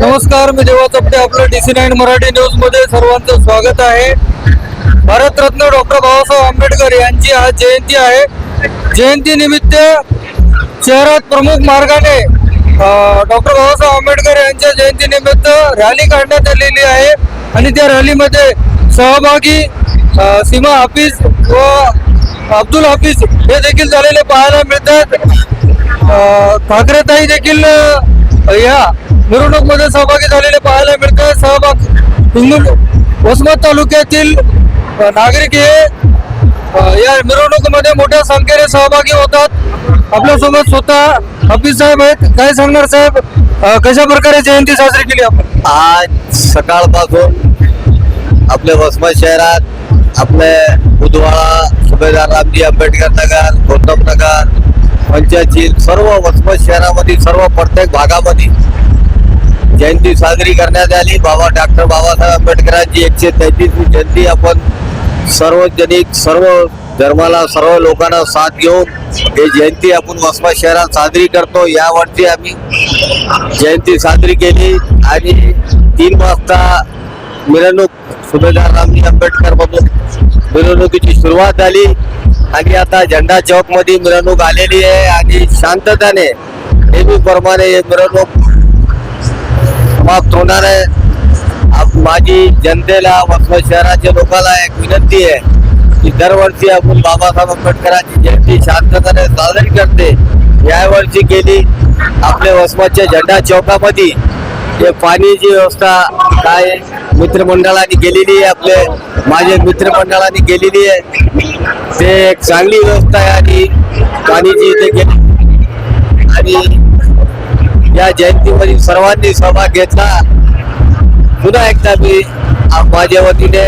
नमस्कार मी देवा चपटे आपलं डीसी नाईन मराठी न्यूजमध्ये सर्वांचं स्वागत आहे. भारतरत्न डॉक्टर बाबासाहेब आंबेडकर यांची आज जयंती आहे. जयंती निमित्त शहरात प्रमुख मार्गाने डॉक्टर बाबासाहेब आंबेडकर यांच्या जयंतीनिमित्त रॅली काढण्यात आलेली आहे. आणि त्या रॅलीमध्ये सहभागी सीमा हाफिज व अब्दुल हाफिज हे देखील झालेले पाहायला मिळतात. ठाकरेताई देखील या मिरवणूकमध्ये सहभागी झालेले पाहायला मिळतं सहभाग. हिंगोली वसमत तालुक्यातील नागरिक हे या मिरवणुकीमध्ये मोठ्या संख्येने सहभागी होतात. आपल्यासोबत स्वतः हफीज साहेब आहेत. काय सांगणार साहेब? कशा प्रकारे जयंती साजरी केली आपण? आज सकाळपासून आपल्या वसमत शहरात आपले उदवाळा सुभेदार रामजी आंबेडकर नगर गौतम नगर पंचायत सर्व वसमत शहरामध्ये सर्व प्रत्येक भागामध्ये जयंती साजरी करण्यात आली. बाबा डॉक्टर बाबासाहेब आंबेडकरांची एकशे तेहतीसवी जयंती आपण सार्वजनिक सर्व धर्माला सर्व लोकांना साथ घेऊन हे जयंती आपण वसमत शहरात साजरी करतो. यावरती आम्ही जयंती साजरी केली आणि तीन वाजता मिरवणूक सुभेदार रामजी आंबेडकर मधून मिरवणुकीची सुरुवात झाली आणि आता झेंडा चौकमध्ये मिरवणूक आलेली आहे आणि शांततेने नेहमीप्रमाणे हे मिरवणूक समाप्त होणार आहे. आप- माझी जनतेला वसमत शहराच्या लोकांना एक विनंती आहे की दरवर्षी आपण बाबासाहेब आंबेडकरांची जयंती शांततेने साजरी करते. यावर्षी केली आपल्या वसमतच्या झेंडा चौकामध्ये. ते पाण्याची व्यवस्था काय मित्रमंडळाने केलेली आहे आपले माझे मित्रमंडळाने केलेली आहे. ते एक चांगली व्यवस्था आहे आणि पाणीची इथे केली आणि या जयंतीमध्ये सर्वांनी सहभाग घेतला. पुन्हा एकदा मी माझ्या वतीने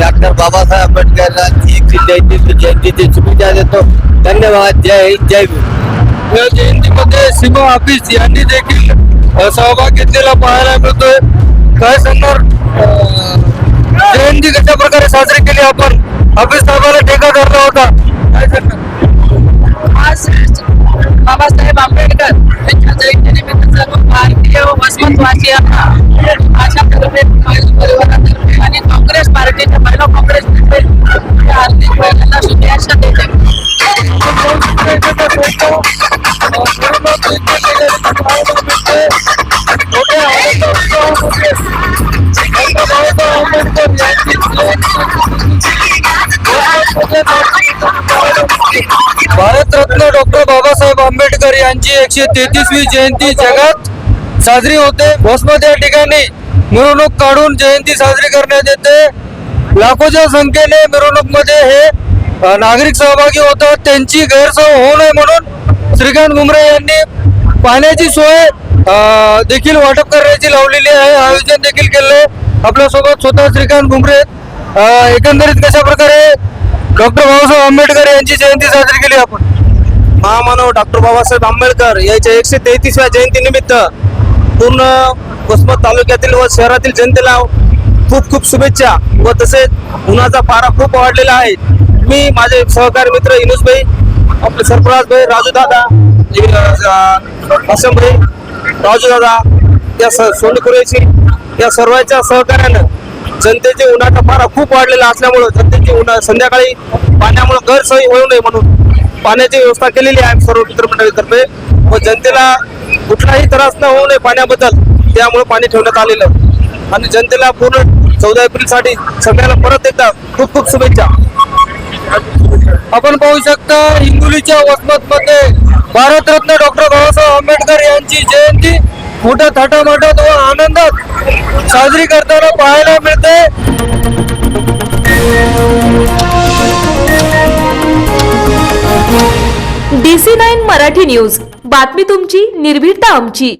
डॉक्टर बाबासाहेब आंबेडकर एकशे जयंतीची शुभेच्छा देतो. धन्यवाद. जय हिंद जय या जयंतीमध्ये सीमा ऑफिस यांनी देखील सहभाग घेतलेला पाहायला मिळतोय. काय सांगणार? जयंती कशा प्रकारे साजरी केली आपण? ऑफिस साहेबाला टेका धरला होता. भारतरत्न डॉक्टर बाबासाहेब आंबेडकर यांची एकशे तेहतीसवी जयंती जगात साजरी होते. भोसमत या ठिकाणी मिरवणूक काढून जयंती साजरी करण्यात येते. लाखोच्या संख्येने मिरवणूकमध्ये हे नागरिक सहभागी होतात. त्यांची गैरसोय होऊ नये म्हणून श्रीकांत घुमरे यांनी पाण्याची सोय देखील वाटप करण्याची लावलेली आहे. आयोजन देखील केले आपल्यासोबत स्वतः श्रीकांत घुमरे एकंदरीत कशा प्रकारे डॉक्टर बाबासाहेब आंबेडकर यांची जयंती साजरी केली आपण? महामानव डॉक्टर बाबासाहेब आंबेडकर यांच्या एकशे तेहतीसव्या जयंतीनिमित्त पूर्ण वसमत तालुक्यातील व शहरातील जनतेला खूप खूप शुभेच्छा व तसेच उन्हाचा पारा खूप वाढलेला आहे. मी माझे सहकारी मित्र इनुसभाई आपले सरफराज भाई राजू दादा असम राजू दादा या स सोनकुरेची या सर्वांच्या सहकार्यानं जनतेचे उन्हाचा पारा खूप वाढलेला असल्यामुळं जनतेची उन्हा संध्याकाळी पाण्यामुळे गैरसोयी होऊ नये म्हणून पाण्याची व्यवस्था केलेली आहे सर्व मित्रमंडळीतर्फे व जनतेला कुठलाही त्रास न होऊ नये पाण्याबद्दल त्यामुळे पाणी ठेवण्यात आलेलं आणि जनतेला पूर्ण चौदा एप्रिलसाठी सगळ्याला परत एकदा खूप खूप शुभेच्छा. आपण पाहू शकता हिंगोलीच्या वसमतमध्ये भारतरत्न डॉक्टर बाबासाहेब आंबेडकर यांची जयंती. मोठ्या थाटामाटात व आनंदात साजरी करताना पाहायला मिळते. D C nine Marathi news. बातमी तुमची निर्भीडता आमची.